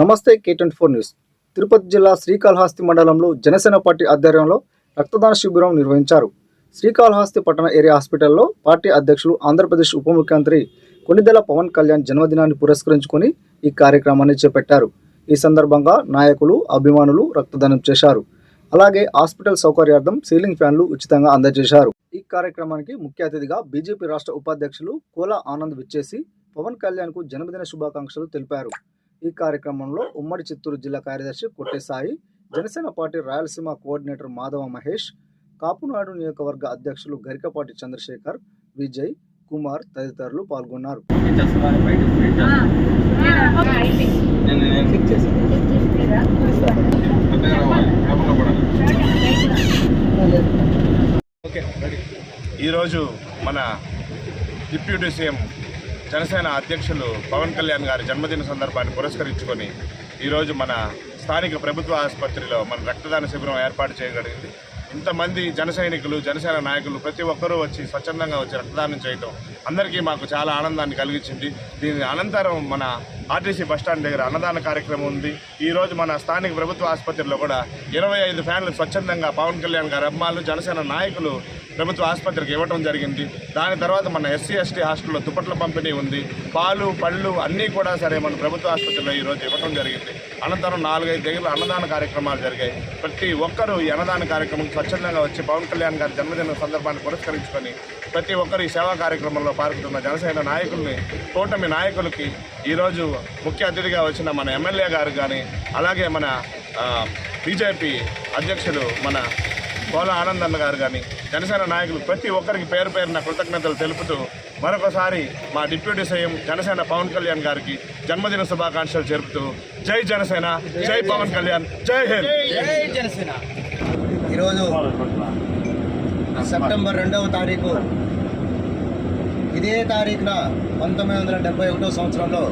నమస్తే K twenty four news. Tirupati జిల్లా శ్రీకాళహస్తి మండలంలో జనసేన పార్టీ ఆధ్వర్యంలో రక్తదాన శిబిరం నిర్వహించారు. శ్రీకాళహస్తి పట్టణ ఏరియా హాస్పిటల్లో పార్టీ అధ్యక్షులు ఆంధ్రప్రదేశ్ ఉప ముఖ్యమంత్రి కొనిదెల పవన్ కళ్యాణ్ జన్మదినాన్ని పురస్కరించుకొని ఈ కార్యక్రమాన్ని చేపట్టారు. ఈ సందర్భంగా నాయకులు అభిమానులు రక్తదానం చేశారు. అలాగే హాస్పిటల్ సౌకర్యార్థం సీలింగ్ ఫ్యాన్లు ఉచితంగా అందజేశారు. ఈ కార్యక్రమానికి ముఖ్య అతిథిగా బీజేపీ రాష్ట్ర ఉపాధ్యక్షులు కోలా ఆనంద్ విచ్చేసి పవన్ కళ్యాణ్కు జన్మదిన శుభాకాంక్షలు తెలిపారు. ఈ కార్యక్రమంలో ఉమ్మడి చిత్తూరు జిల్లా కార్యదర్శి కొట్టేసాయి జనసేన పార్టీ రాయలసీమ కోఆర్డినేటర్ మాధవ మహేష్ కాపునాడు నియోజకవర్గ అధ్యక్షులు గరికపాటి చంద్రశేఖర్ విజయ్ కుమార్ తదితరులు పాల్గొన్నారు. ఈరోజు మన డిప్యూటీ సీఎం జనసేన అధ్యక్షులు పవన్ కళ్యాణ్ గారి జన్మదిన సందర్భాన్ని పురస్కరించుకొని ఈరోజు మన స్థానిక ప్రభుత్వ ఆసుపత్రిలో మన రక్తదాన శిబిరం ఏర్పాటు చేయగలిగింది. ఇంతమంది జన సైనికులు జనసేన నాయకులు ప్రతి ఒక్కరూ వచ్చి స్వచ్ఛందంగా వచ్చి రక్తదానం చేయటం అందరికీ మాకు చాలా ఆనందాన్ని కలిగించింది. దీని అనంతరం మన ఆర్టీసీ బస్టాండ్ దగ్గర అన్నదాన కార్యక్రమం ఉంది. ఈరోజు మన స్థానిక ప్రభుత్వ ఆసుపత్రిలో కూడా ఇరవై ఐదు ఫ్యాన్లు స్వచ్ఛందంగా పవన్ కళ్యాణ్ గారి అమ్మాలు జనసేన నాయకులు ప్రభుత్వ ఆసుపత్రికి ఇవ్వటం జరిగింది. దాని తర్వాత మన ఎస్సీ ఎస్టీ హాస్టల్లో దుప్పట్ల పంపిణీ ఉంది. పాలు పళ్ళు అన్నీ కూడా సరే మన ప్రభుత్వ ఆసుపత్రిలో ఈరోజు ఇవ్వటం జరిగింది. అనంతరం నాలుగైదు దగ్గర అన్నదాన కార్యక్రమాలు జరిగాయి. ప్రతి ఒక్కరూ ఈ అన్నదాన కార్యక్రమం స్వచ్ఛందంగా వచ్చి పవన్ కళ్యాణ్ గారి జన్మదిన సందర్భాన్ని పురస్కరించుకొని ప్రతి ఒక్కరు ఈ సేవా కార్యక్రమంలో పాల్గొంటున్న జనసేన నాయకుల్ని కూటమి నాయకులకి ఈరోజు ముఖ్య అతిథిగా వచ్చిన మన ఎమ్మెల్యే గారు కానీ అలాగే మన బీజేపీ అధ్యక్షులు మన కోల ఆనందన్న గారు కానీ జనసేన నాయకులు ప్రతి ఒక్కరికి పేరు పేరున కృతజ్ఞతలు తెలుపుతూ మరొకసారి మా డిప్యూటీ సీఎం జనసేన పవన్ కళ్యాణ్ గారికి జన్మదిన శుభాకాంక్షలు జరుపుతూ జై జనసేన జై పవన్ కళ్యాణ్ జై హింద్. ఈరోజు సెప్టెంబర్ రెండవ తారీఖు. ఇదే తారీఖున పంతొమ్మిది వందల డెబ్బై ఒకటో సంవత్సరంలో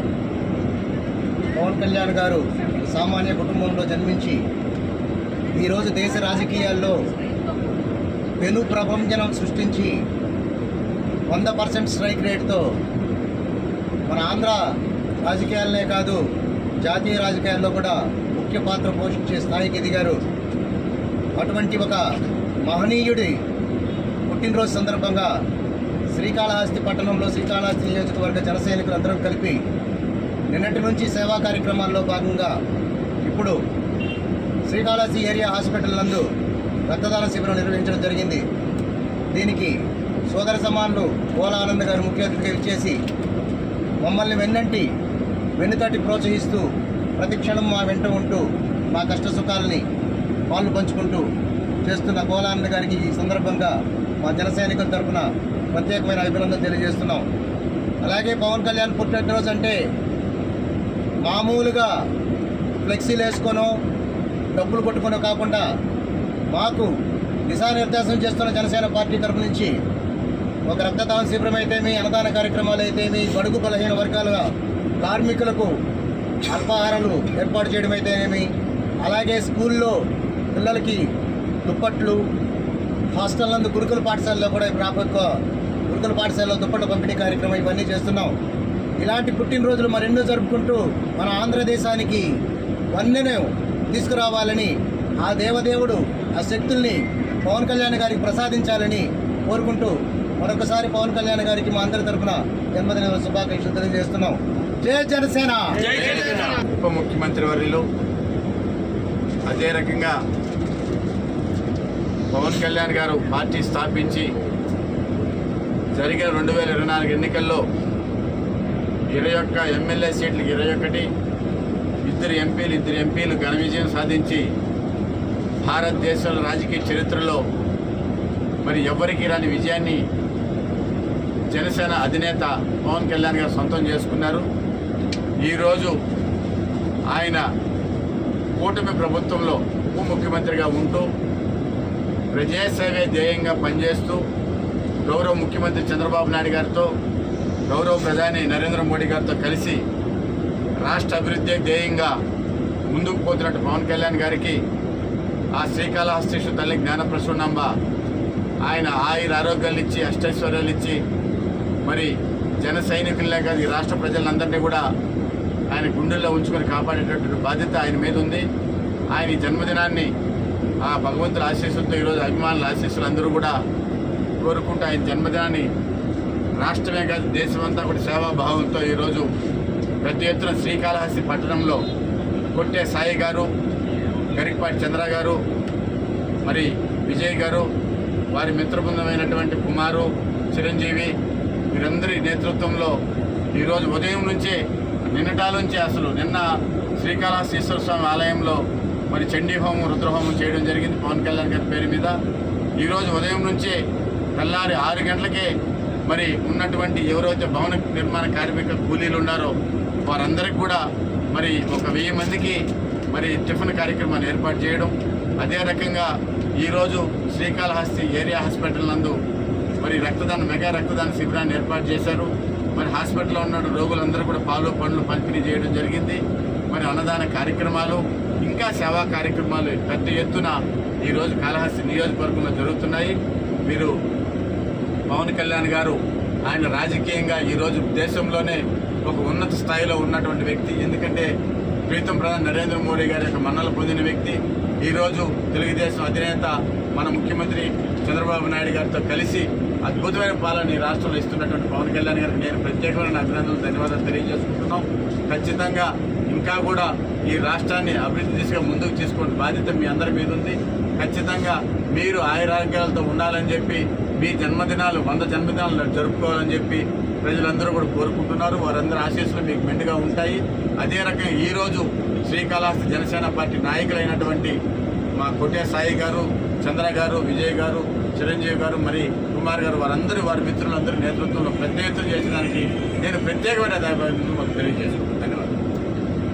పవన్ కళ్యాణ్ గారు సామాన్య కుటుంబంలో జన్మించి ఈరోజు దేశ రాజకీయాల్లో పెను ప్రభంజనం సృష్టించి వంద పర్సెంట్ స్ట్రైక్ రేట్తో మన ఆంధ్ర రాజకీయాలనే కాదు జాతీయ రాజకీయాల్లో కూడా ముఖ్య పాత్ర పోషించే స్థాయికి ఎదిగారు. అటువంటి ఒక మహనీయుడి పుట్టినరోజు సందర్భంగా శ్రీకాళహస్తి పట్టణంలో శ్రీకాళహస్తి నియోజకవర్గ జనసైనికులందరం కలిపి నిన్నటి నుంచి సేవా కార్యక్రమాల్లో భాగంగా ఇప్పుడు శ్రీకాళహస్తి ఏరియా హాస్పిటల్ నందు రక్తదాన శిబిరం నిర్వహించడం జరిగింది. దీనికి సోదర సమానులు కోల గారు ముఖ్య అతిథిగా ఇచ్చేసి మమ్మల్ని వెన్నంటి వెన్నుతటి ప్రోత్సహిస్తూ ప్రతి క్షణం మా వెంట ఉంటూ మా కష్ట సుఖాలని పాలు పంచుకుంటూ చేస్తున్న కోలానంద గారికి ఈ సందర్భంగా మా జనసైనికుల తరఫున ప్రత్యేకమైన అభినందన తెలియజేస్తున్నాం. అలాగే పవన్ కళ్యాణ్ పుట్టినరోజు అంటే మామూలుగా ఫ్లెక్సీలు వేసుకొనో డబ్బులు కొట్టుకొనో కాకుండా మాకు దిశానిర్దేశం చేస్తున్న జనసేన పార్టీ తరఫు నుంచి ఒక రక్తదాన శిబిరం అయితేమి అన్నదాన కార్యక్రమాలు అయితేమి బడుగు బలహీన వర్గాల కార్మికులకు అల్పాహారాలు ఏర్పాటు చేయడం అయితేనేమి అలాగే స్కూల్లో పిల్లలకి దుప్పట్లు హాస్టల్ నందు గురుకుల పాఠశాలలో కూడా ప్రాపక గురుకుల పాఠశాలలో దుప్పట్ల పంపిణీ కార్యక్రమం ఇవన్నీ చేస్తున్నాం. ఇలాంటి పుట్టినరోజులు మరెన్నో జరుపుకుంటూ మన ఆంధ్రదేశానికి వన్నెను తీసుకురావాలని ఆ దేవదేవుడు ఆ శక్తుల్ని పవన్ కళ్యాణ్ గారికి ప్రసాదించాలని కోరుకుంటూ మరొకసారి పవన్ కళ్యాణ్ గారికి మా అందరి తరఫున జన్మదిన శుభాకాంక్షలు తెలియజేస్తున్నాం. జై జనసేన! ఉప ముఖ్యమంత్రి వర్యులు అదే రకంగా పవన్ కళ్యాణ్ గారు పార్టీ స్థాపించి జరిగిన రెండు వేల ఇరవై నాలుగు ఎన్నికల్లో ఇరవై ఒక్క ఎమ్మెల్యే సీట్లకు ఇరవై ఒకటి ఇద్దరు ఎంపీలు ఇద్దరు ఎంపీలు ఘన విజయం సాధించి భారతదేశంలో రాజకీయ చరిత్రలో మరి ఎవ్వరికి రాని విజయాన్ని జనసేన అధినేత పవన్ కళ్యాణ్ గారు సొంతం చేసుకున్నారు. ఈరోజు ఆయన కూటమి ప్రభుత్వంలో ఉప ముఖ్యమంత్రిగా ఉంటూ ప్రజాసేవే ధ్యేయంగా పనిచేస్తూ గౌరవ ముఖ్యమంత్రి చంద్రబాబు నాయుడు గారితో గౌరవ ప్రధాని నరేంద్ర మోడీ గారితో కలిసి రాష్ట్ర అభివృద్ధి ధ్యేయంగా ముందుకు పోతున్నట్టు పవన్ కళ్యాణ్ గారికి ఆ శ్రీకాళహస్తీశ్వర తల్లి జ్ఞానప్రసూనంబ ఆయన ఆయుర ఆరోగ్యాలు ఇచ్చి అష్టైశ్వర్యాలు ఇచ్చి మరి జన సైనికులే కాదు ఈ రాష్ట్ర ప్రజలందరినీ కూడా ఆయన గుండెల్లో ఉంచుకొని కాపాడేటటువంటి బాధ్యత ఆయన మీద ఉంది. ఆయన జన్మదినాన్ని ఆ భగవంతుల ఆశీస్సులతో ఈరోజు అభిమానుల ఆశీస్సులు అందరూ కూడా కోరుకుంటూ ఆయన జన్మదినాన్ని రాష్ట్రమే కాదు దేశమంతా కూడా సేవాభావంతో ఈరోజు పెద్ద ఎత్తున శ్రీకాళహస్తి పట్టణంలో కొట్టే సాయి గారు గరికపాటి చంద్ర గారు మరి విజయ్ గారు వారి మిత్రబృందమైనటువంటి కుమారు చిరంజీవి వీరందరి నేతృత్వంలో ఈరోజు ఉదయం నుంచే నిన్నటాల నుంచి అసలు నిన్న శ్రీకాళహస్తీశ్వర స్వామి ఆలయంలో మరి చండీ హోమం రుద్రహోమం చేయడం జరిగింది పవన్ కళ్యాణ్ గారి పేరు మీద. ఈరోజు ఉదయం నుంచే తెల్లారి ఆరు గంటలకే మరి ఉన్నటువంటి ఎవరైతే భవన నిర్మాణ కార్మిక కూలీలు ఉన్నారో వారందరికీ కూడా మరి ఒక వెయ్యి మందికి మరి టిఫిన్ కార్యక్రమాన్ని ఏర్పాటు చేయడం అదే రకంగా ఈరోజు శ్రీకాళహస్తి ఏరియా హాస్పిటల్ నందు మరి రక్తదాన మెగా రక్తదాన శిబిరాన్ని ఏర్పాటు చేశారు. మరి హాస్పిటల్లో ఉన్న రోగులందరూ కూడా పాలు పండ్లు పంపిణీ చేయడం జరిగింది. మరి అన్నదాన కార్యక్రమాలు ఇంకా సేవా కార్యక్రమాలు పెద్ద ఎత్తున ఈరోజు కాళహస్తి నియోజకవర్గంలో జరుగుతున్నాయి. మీరు పవన్ కళ్యాణ్ గారు ఆయన రాజకీయంగా ఈరోజు దేశంలోనే ఒక ఉన్నత స్థాయిలో ఉన్నటువంటి వ్యక్తి. ఎందుకంటే ప్రీతం ప్రధాని నరేంద్ర మోడీ గారి యొక్క మన్నలు పొందిన వ్యక్తి. ఈరోజు తెలుగుదేశం అధినేత మన ముఖ్యమంత్రి చంద్రబాబు నాయుడు గారితో కలిసి అద్భుతమైన పాలన ఈ రాష్ట్రంలో ఇస్తున్నటువంటి పవన్ కళ్యాణ్ గారికి నేను ప్రత్యేకమైన అభినందనలు ధన్యవాదాలు తెలియజేసుకుంటున్నాం. ఖచ్చితంగా ఇంకా కూడా ఈ రాష్ట్రాన్ని అభివృద్ధి దిశగా ముందుకు తీసుకునే బాధ్యత మీ అందరి మీద ఉంది. ఖచ్చితంగా మీరు ఆయురారోగ్యాలతో ఉండాలని చెప్పి మీ జన్మదినాలు వంద జన్మదినాలు జరుపుకోవాలని చెప్పి ప్రజలందరూ కూడా కోరుకుంటున్నారు. వారందరి ఆశీస్సులు మీకు మెండుగా ఉంటాయి. అదే రకంగా ఈరోజు శ్రీకాళహస్తి జనసేన పార్టీ నాయకులైనటువంటి మా కొట్టే సాయి గారు చంద్ర గారు విజయ్ గారు చిరంజీవి గారు మరి కుమార్ గారు వారందరూ వారి మిత్రులందరూ నేతృత్వంలో పెద్ద ఎత్తున చేసేదానికి నేను ప్రత్యేకమైన ధన్యవాదాలు తెలియజేసుకుంటాను ధన్యవాదాలు.